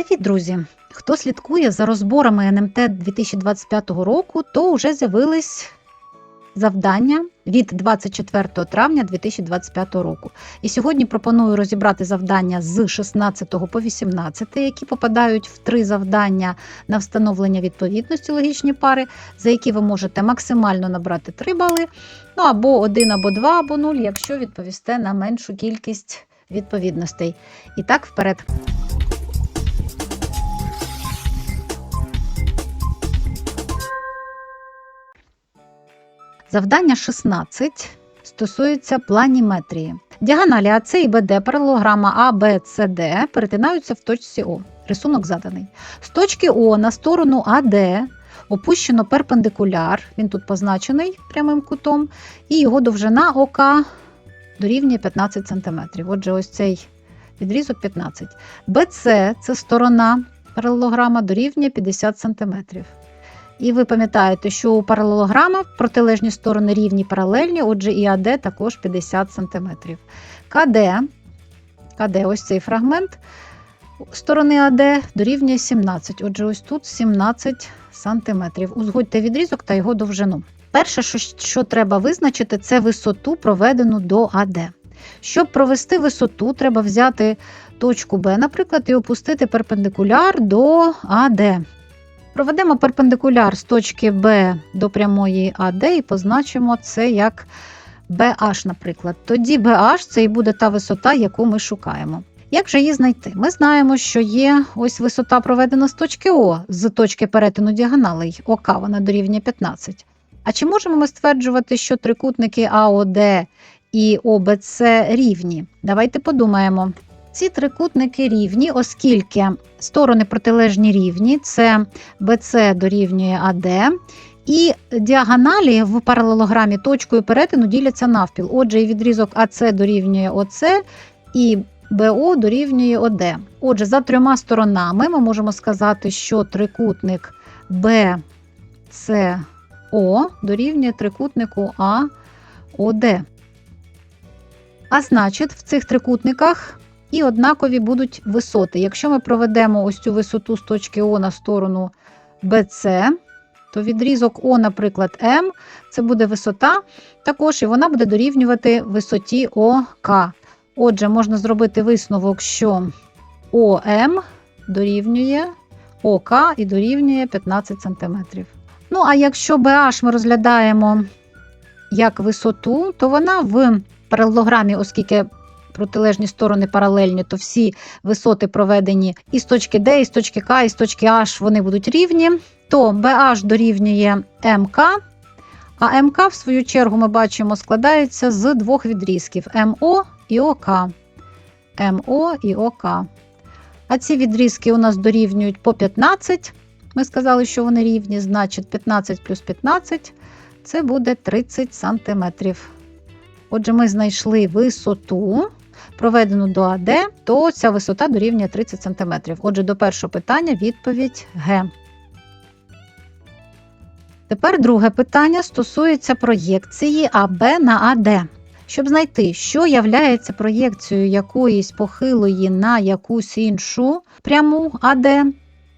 Привіт, друзі! Хто слідкує за розборами НМТ 2025 року, то вже з'явились завдання від 24 травня 2025 року. І сьогодні пропоную розібрати завдання з 16 по 18, які попадають в три завдання на встановлення відповідності логічні пари, за які ви можете максимально набрати 3 бали, ну або 1, або 2, або 0, якщо відповісте на меншу кількість відповідностей. І так, вперед. Завдання 16 стосується планіметрії. Діагоналі АЦ і БД паралелограма АБЦД перетинаються в точці О. Рисунок заданий. З точки О на сторону АД опущено перпендикуляр, він тут позначений прямим кутом, і його довжина ОК дорівнює 15 см. Отже, ось цей відрізок 15. БЦ це сторона паралелограма дорівнює 50 см. І ви пам'ятаєте, що у паралелограма протилежні сторони рівні паралельні, отже, і АД також 50 см. КД, КД, ось цей фрагмент сторони АД дорівнює 17. Отже, ось тут 17 см. Узгодьте відрізок та його довжину. Перше, що, що треба визначити, це висоту, проведену до АД. Щоб провести висоту, треба взяти точку Б, наприклад, і опустити перпендикуляр до АД. Проведемо перпендикуляр з точки Б до прямої АД і позначимо це як BH, наприклад. Тоді BH це і буде та висота, яку ми шукаємо. Як же її знайти? Ми знаємо, що є ось висота проведена з точки О, з точки перетину діагоналей ОК, вона дорівнює 15. А чи можемо ми стверджувати, що трикутники АОД і ОБЦ рівні? Давайте подумаємо. Ці трикутники рівні, оскільки сторони протилежні рівні, це BC дорівнює AD, і діагоналі в паралелограмі точкою перетину діляться навпіл. Отже, і відрізок АС дорівнює ОС, і БО дорівнює ОД. Отже, за трьома сторонами ми можемо сказати, що трикутник BCO дорівнює трикутнику АОД. А значить, в цих трикутниках і однакові будуть висоти. Якщо ми проведемо ось цю висоту з точки О на сторону BC, то відрізок О, наприклад, М, це буде висота, також і вона буде дорівнювати висоті ОК. Отже, можна зробити висновок, що ОМ дорівнює ОК і дорівнює 15 см. Ну, а якщо BH ми розглядаємо як висоту, то вона в паралелограмі, оскільки протилежні сторони паралельні, то всі висоти проведені і з точки D, і з точки К, і з точки H вони будуть рівні, то BH дорівнює МК, а МК, в свою чергу, ми бачимо, складається з двох відрізків МО і ОК. МО і ОК. А ці відрізки у нас дорівнюють по 15. Ми сказали, що вони рівні, значить 15 плюс 15 це буде 30 сантиметрів. Отже, ми знайшли висоту, проведену до АД, то ця висота дорівнює 30 см. Отже, до першого питання відповідь Г. Тепер друге питання стосується проєкції АБ на АД. Щоб знайти, що являється проєкцією якоїсь похилої на якусь іншу пряму АД,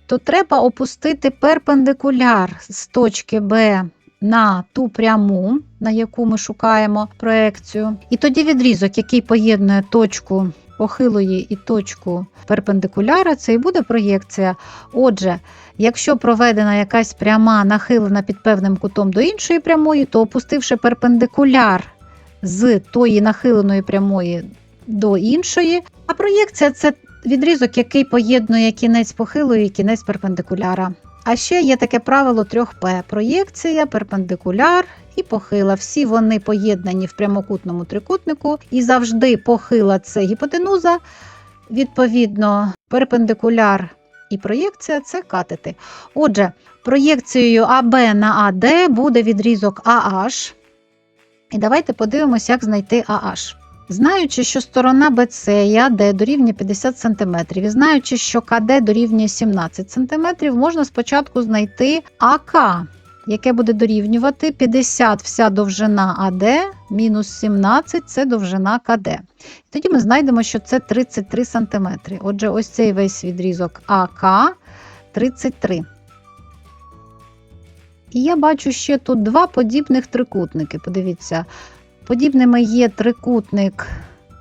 то треба опустити перпендикуляр з точки Б на ту пряму, на яку ми шукаємо проекцію. І тоді відрізок, який поєднує точку похилої і точку перпендикуляра, це і буде проєкція. Отже, якщо проведена якась пряма нахилена під певним кутом до іншої прямої, то опустивши перпендикуляр з тої нахиленої прямої до іншої, а проєкція це відрізок, який поєднує кінець похилої і кінець перпендикуляра. А ще є таке правило 3П: проєкція, перпендикуляр і похила. Всі вони поєднані в прямокутному трикутнику, і завжди похила це гіпотенуза. Відповідно, перпендикуляр і проєкція це катети. Отже, проєкцією АБ на АД буде відрізок AH. І давайте подивимося, як знайти AH. Знаючи, що сторона BC і AD дорівнює 50 см, і знаючи, що КД дорівнює 17 см, можна спочатку знайти АК. яке буде дорівнювати 50 вся довжина АД мінус 17 це довжина КД. Тоді ми знайдемо, що це 33 см. Отже, ось цей весь відрізок АК 33. І я бачу ще тут два подібних трикутники. Подивіться, подібними є трикутник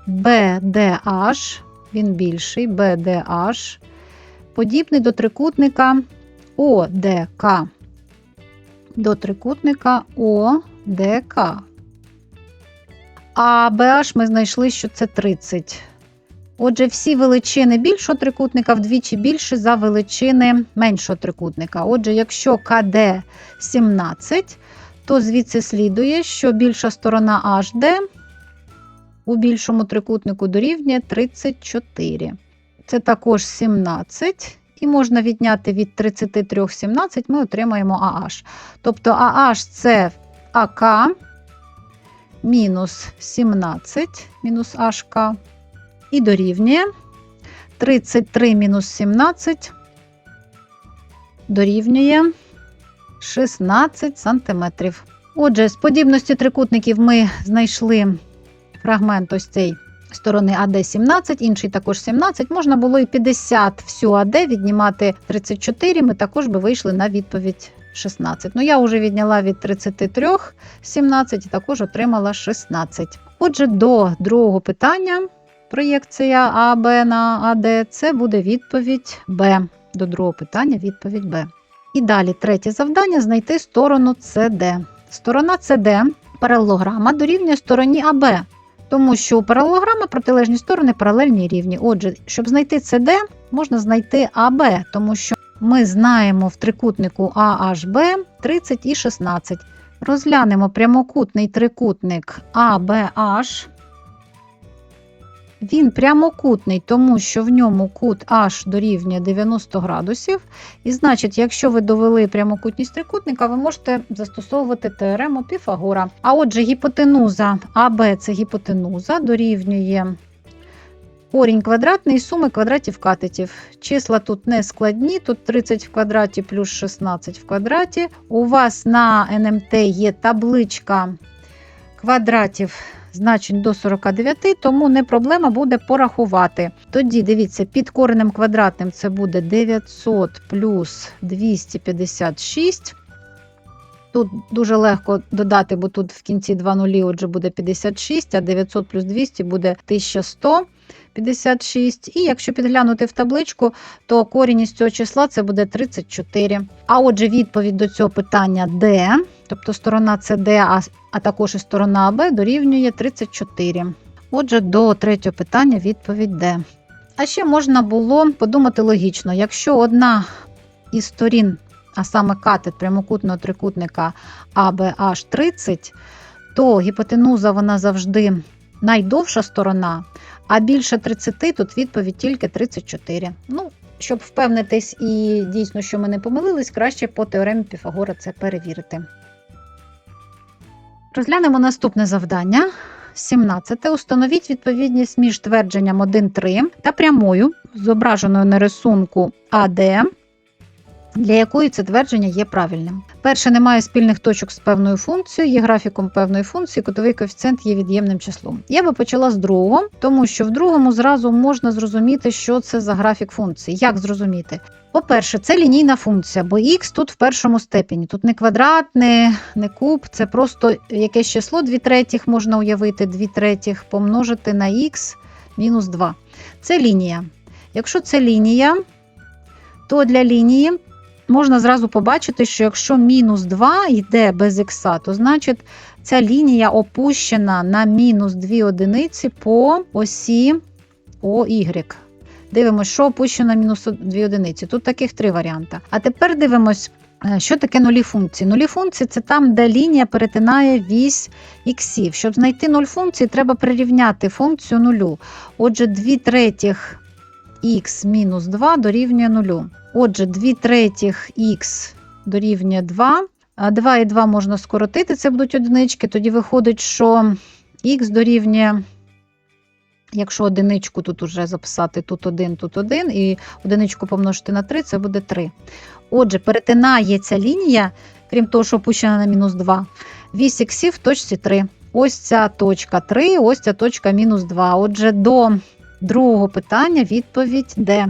BDH, він більший, BDH, подібний до трикутника ОДК. До трикутника ОДК. А BH ми знайшли, що це 30. Отже, всі величини більшого трикутника вдвічі більше за величини меншого трикутника. Отже, якщо КД 17, то звідси слідує, що більша сторона HD у більшому трикутнику дорівнює 34. Це також 17. І можна відняти від 33 17, ми отримаємо AH. Тобто AH це АК мінус 17 мінус HK і дорівнює 33 мінус 17 дорівнює 16 сантиметрів. Отже, з подібності трикутників ми знайшли фрагмент ось цей сторони АД 17, інший також 17. Можна було і 50 всю АД віднімати 34, ми також би вийшли на відповідь 16. Ну, я вже відняла від 33 17 і також отримала 16. Отже, до другого питання проєкція АБ на АД це буде відповідь Б. До другого питання відповідь Б. І далі третє завдання знайти сторону CD. Сторона CD паралелограма дорівнює стороні АБ, тому що у паралелограми протилежні сторони паралельні рівні. Отже, щоб знайти CD, можна знайти АБ, тому що ми знаємо в трикутнику AHB 30 і 16. Розглянемо прямокутний трикутник ABH. Він прямокутний, тому що в ньому кут H дорівнює 90 градусів. І значить, якщо ви довели прямокутність трикутника, ви можете застосовувати теорему Піфагора. А отже, гіпотенуза АБ це гіпотенуза, дорівнює корінь квадратний суми квадратів катетів. Числа тут не складні, тут 30 в квадраті плюс 16 в квадраті. У вас на НМТ є табличка квадратів значень до 49, тому не проблема буде порахувати. Тоді, дивіться, під коренем квадратним це буде 900 плюс 256. Тут дуже легко додати, бо тут в кінці 2 нулі, отже, буде 56, а 900 плюс 200 буде 1100. 56. І якщо підглянути в табличку, то корінь із цього числа це буде 34. А отже, відповідь до цього питання D, тобто сторона CD, а, також і сторона АБ дорівнює 34. Отже, до третього питання відповідь D. А ще можна було подумати логічно, якщо одна із сторін, а саме катет прямокутного трикутника ABH 30, то гіпотенуза вона завжди найдовша сторона, а більше 30 тут відповідь тільки 34. Ну, щоб впевнитись і дійсно, що ми не помилились, краще по теоремі Піфагора це перевірити. Розглянемо наступне завдання. 17. Установіть відповідність між твердженням 1,3 та прямою, зображеною на рисунку АД, для якої це твердження є правильним. Перше, немає спільних точок з певною функцією, є графіком певної функції, кутовий коефіцієнт є від'ємним числом. Я би почала з другого, тому що в другому зразу можна зрозуміти, що це за графік функції. Як зрозуміти? По-перше, це лінійна функція, бо х тут в першому степені. Тут не квадрат, не, не куб, це просто якесь число 2 третіх можна уявити, 2 третіх помножити на х мінус 2. Це лінія. Якщо це лінія, то для лінії можна зразу побачити, що якщо мінус 2 йде без х, то значить ця лінія опущена на мінус 2 одиниці по осі ОY. Дивимося, що опущено мінус 2 одиниці. Тут таких три варіанти. А тепер дивимось, е, що таке нулі функції. Нулі функції це там, де лінія перетинає вісь іксів. Щоб знайти нуль функції, треба прирівняти функцію нулю. Отже, 2 третіх х мінус 2 дорівнює нулю. Отже, 2 третіх х дорівнює 2. 2 і 2 можна скоротити, це будуть одинички. Тоді виходить, що х дорівнює Якщо одиничку тут уже записати тут 1, тут 1, і одиничку помножити на 3, це буде 3. Отже, перетинає ця лінія, крім того, що опущена на мінус 2, вісь іксів в точці 3. Ось ця точка 3, ось ця точка мінус 2. Отже, до другого питання відповідь Д.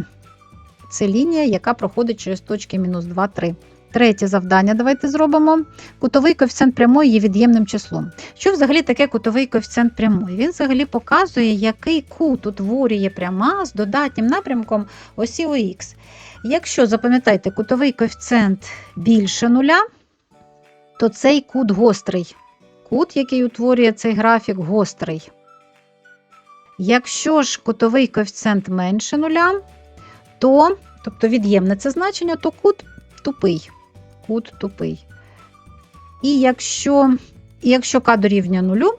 Це лінія, яка проходить через точки мінус 2, 3. Третє завдання давайте зробимо. Кутовий коефіцієнт прямої є від'ємним числом. Що взагалі таке кутовий коефіцієнт прямої? Він взагалі показує, який кут утворює пряма з додатнім напрямком осі ОХ. Якщо, запам'ятайте, кутовий коефіцієнт більше нуля, то цей кут гострий. Кут, який утворює цей графік, гострий. Якщо ж кутовий коефіцієнт менше нуля, то, тобто від'ємне це значення, то кут тупий. Кут тупий. І якщо, якщо k дорівнює нулю,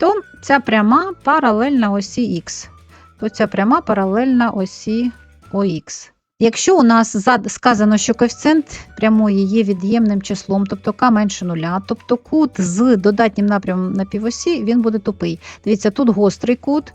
то ця пряма паралельна осі х. То ця пряма паралельна осі ОХ. Якщо у нас сказано, що коефіцієнт прямої є від'ємним числом, тобто k менше нуля, тобто кут з додатнім напрямом на півосі, він буде тупий. Дивіться, тут гострий кут,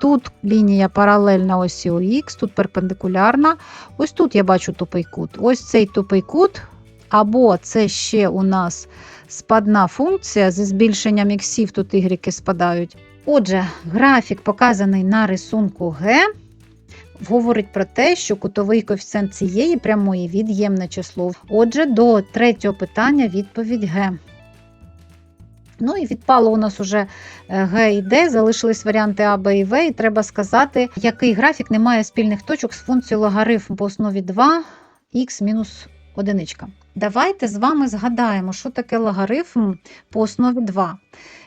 тут лінія паралельна осі ОХ, тут перпендикулярна. Ось тут я бачу тупий кут. Ось цей тупий кут, або це ще у нас спадна функція зі збільшенням іксів, тут ігріки спадають. Отже, графік, показаний на рисунку Г, говорить про те, що кутовий коефіцієнт цієї прямої від'ємне число. Отже, до третього питання відповідь Г. Ну і відпало у нас уже е, Г і Д, залишились варіанти А, Б і В. І треба сказати, який графік не має спільних точок з функцією логарифм по основі 2 х мінус одиничка. Давайте з вами згадаємо, що таке логарифм по основі 2.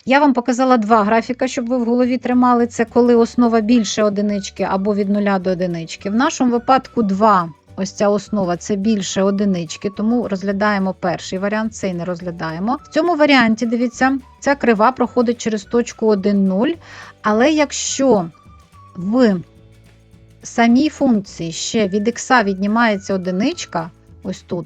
Я вам показала два графіка, щоб ви в голові тримали це, коли основа більше одинички або від нуля до одинички. В нашому випадку 2. Ось ця основа це більше одинички, тому розглядаємо перший варіант, цей не розглядаємо. В цьому варіанті, дивіться, ця крива проходить через точку 1, 0. Але якщо в самій функції ще від х віднімається одиничка, ось тут,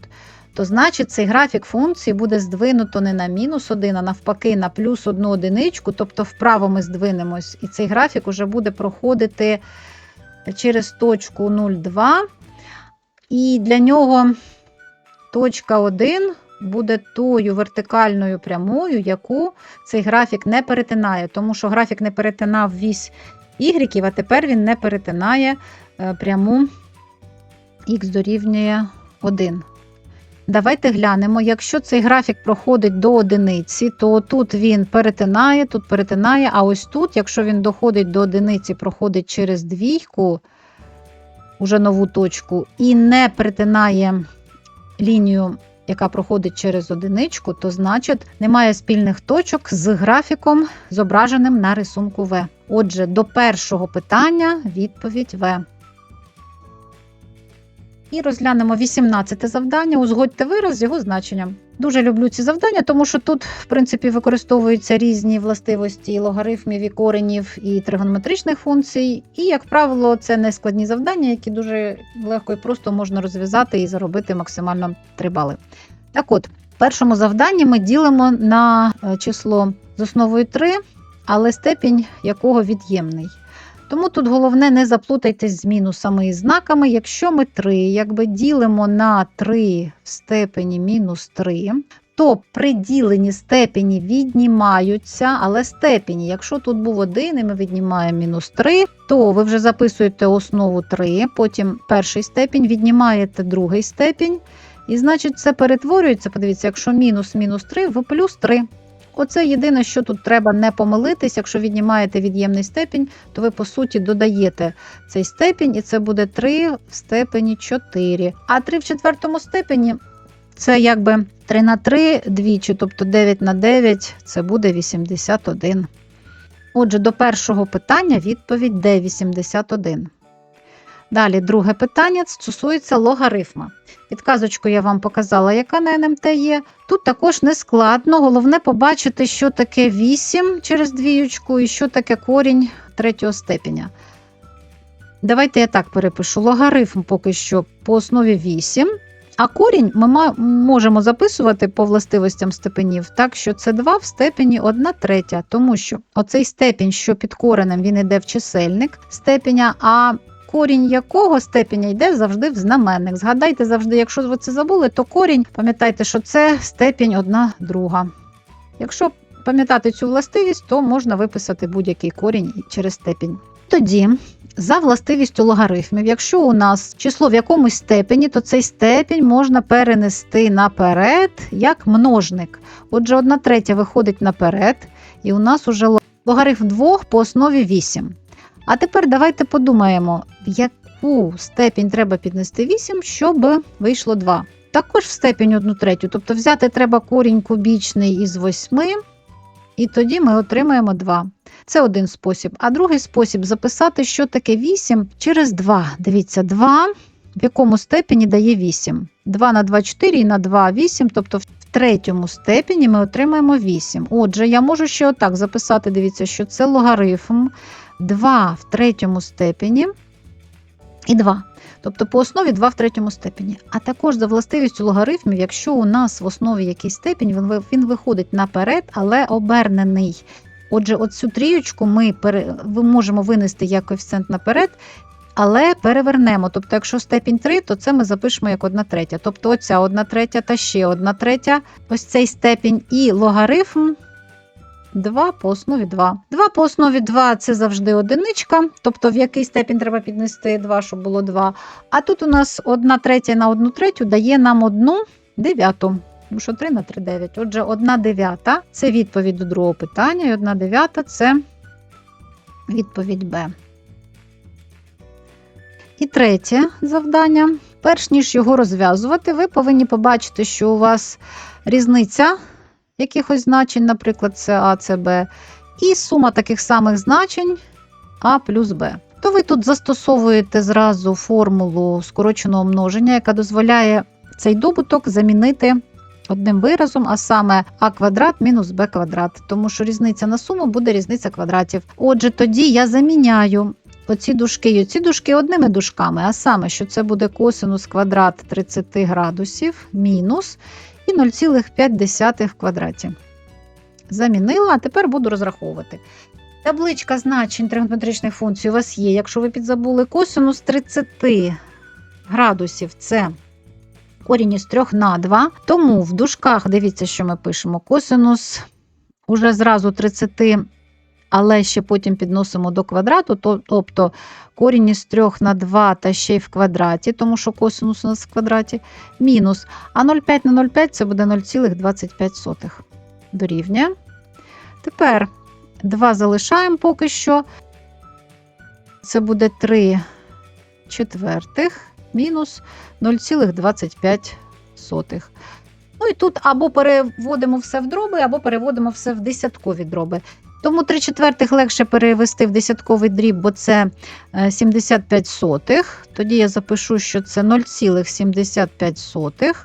то значить цей графік функції буде здвинуто не на мінус 1, а навпаки на плюс 1 одиничку, тобто вправо ми здвинемось, і цей графік уже буде проходити через точку 0,2. І для нього точка 1 буде тою вертикальною прямою, яку цей графік не перетинає, тому що графік не перетинав вісь y, а тепер він не перетинає е, пряму х дорівнює 1. Давайте глянемо, якщо цей графік проходить до одиниці, то тут він перетинає, тут перетинає, а ось тут, якщо він доходить до одиниці, проходить через двійку, уже нову точку, і не перетинає лінію, яка проходить через одиничку, то значить немає спільних точок з графіком, зображеним на рисунку В. Отже, до першого питання відповідь В. І розглянемо 18 завдання. Узгодьте вираз з його значенням. Дуже люблю ці завдання, тому що тут, в принципі, використовуються різні властивості логарифмів, і коренів, і тригонометричних функцій. І, як правило, це не складні завдання, які дуже легко і просто можна розв'язати і заробити максимально 3 бали. Так от, в першому завданні ми ділимо на е, число з основою 3, але степінь якого від'ємний. Тому тут головне не заплутайтесь з мінусами і знаками. Якщо ми 3 якби ділимо на 3 в степені мінус 3, то при діленні степені віднімаються, але степені, якщо тут був 1 і ми віднімаємо мінус 3, то ви вже записуєте основу 3, потім перший степінь, віднімаєте другий степінь. І значить, це перетворюється. Подивіться, якщо мінус мінус 3 в плюс 3. Оце єдине, що тут треба не помилитись. Якщо віднімаєте від'ємний степінь, то ви по суті додаєте цей степінь, і це буде 3 в степені 4. А 3 в четвертому степені це якби 3 на 3 двічі, тобто 9 на 9 це буде 81. Отже, до першого питання відповідь D81. Далі, друге питання стосується логарифма. Підказочку я вам показала, яка на НМТ є. Тут також не складно. Головне побачити, що таке 8 через двіючку і що таке корінь третього степеня. Давайте я так перепишу. Логарифм поки що по основі 8. А корінь ми можемо записувати по властивостям степенів так, що це 2 в степені 1 третя, тому що оцей степінь, що під коренем, він йде в чисельник степеня, а корінь якого степеня йде завжди в знаменник. Згадайте завжди, якщо ви це забули, то корінь, пам'ятайте, що це степінь 1 друга. Якщо пам'ятати цю властивість, то можна виписати будь-який корінь через степінь. Тоді, за властивістю логарифмів, якщо у нас число в якомусь степені, то цей степінь можна перенести наперед як множник. Отже, 1 третя виходить наперед, і у нас уже логарифм 2 по основі 8. А тепер давайте подумаємо, в яку степінь треба піднести 8, щоб вийшло 2. Також в степінь 1 третю, тобто взяти треба корінь кубічний із 8, і тоді ми отримаємо 2. Це один спосіб. А другий спосіб записати, що таке 8 через 2. Дивіться, 2 в якому степені дає 8. 2 на 2 4 і на 2 8, тобто в третьому степені ми отримаємо 8. Отже, я можу ще отак записати, дивіться, що це логарифм 2 в третьому степені і 2. Тобто по основі 2 в третьому степені. А також за властивістю логарифмів, якщо у нас в основі якийсь степінь, він, виходить наперед, але обернений. Отже, оцю трієчку ми можемо винести як коефіцієнт наперед, але перевернемо. Тобто, якщо степінь 3, то це ми запишемо як 1 третя. Тобто оця 1 третя та ще 1 третя, ось цей степінь і логарифм 2 по основі 2. 2 по основі 2 це завжди одиничка, тобто в який степінь треба піднести 2, щоб було 2. А тут у нас 1 третя на 1 третю дає нам 1 дев'яту. Тому що 3 на 3 9. Отже, 1 дев'ята це відповідь до другого питання, і 1 дев'ята це відповідь Б. І третє завдання. Перш ніж його розв'язувати, ви повинні побачити, що у вас різниця якихось значень, наприклад, це А, це Б, і сума таких самих значень А плюс Б. То ви тут застосовуєте зразу формулу скороченого множення, яка дозволяє цей добуток замінити одним виразом, а саме а квадрат мінус b квадрат, тому що різниця на суму буде різниця квадратів. Отже, тоді я заміняю оці дужки і оці дужки одними дужками, а саме, що це буде косинус квадрат 30 градусів мінус і 0,5 в квадраті. Замінила, а тепер буду розраховувати. Табличка значень тригонометричних функцій у вас є. Якщо ви підзабули косинус 30 градусів, це корінь із 3 на 2. Тому в дужках, дивіться, що ми пишемо. Косинус уже зразу 30, але ще потім підносимо до квадрату, то- тобто корінь із 3 на 2 та ще й в квадраті, тому що косинус у нас в квадраті, мінус. А 0,5 на 0,5 це буде 0,25 дорівнює. Тепер 2 залишаємо поки що. Це буде 3 четвертих мінус 0,25. Ну і тут або переводимо все в дроби, або переводимо все в десяткові дроби. Тому 3 четвертих легше перевести в десятковий дріб, бо це е, 75 сотих. Тоді я запишу, що це 0,75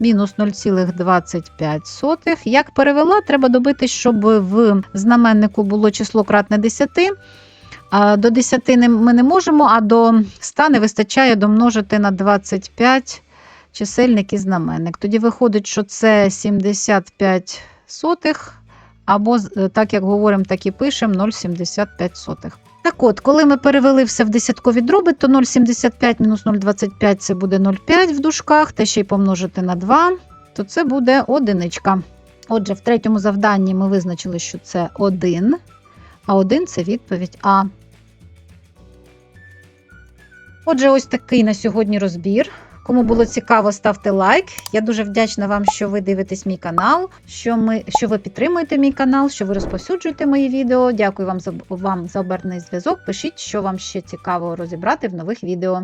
мінус 0,25. Як перевела, треба добитись, щоб в знаменнику було число кратне 10. А До 10 ми не можемо, а до 100 не вистачає домножити на 25 чисельник і знаменник. Тоді виходить, що це 75 сотих, або, е, так як говоримо, так і пишемо 0,75. Так от, коли ми перевели все в десяткові дроби, то 0,75 мінус 0,25 це буде 0,5 в дужках, та ще й помножити на 2, то це буде одиничка. Отже, в третьому завданні ми визначили, що це 1, а 1 це відповідь А. Отже, ось такий на сьогодні розбір. Кому було цікаво, ставте лайк. Я дуже вдячна вам, що ви дивитесь мій канал, що, ми, що ви підтримуєте мій канал, що ви розповсюджуєте мої відео. Дякую вам за, вам за оберний зв'язок. Пишіть, що вам ще цікаво розібрати в нових відео.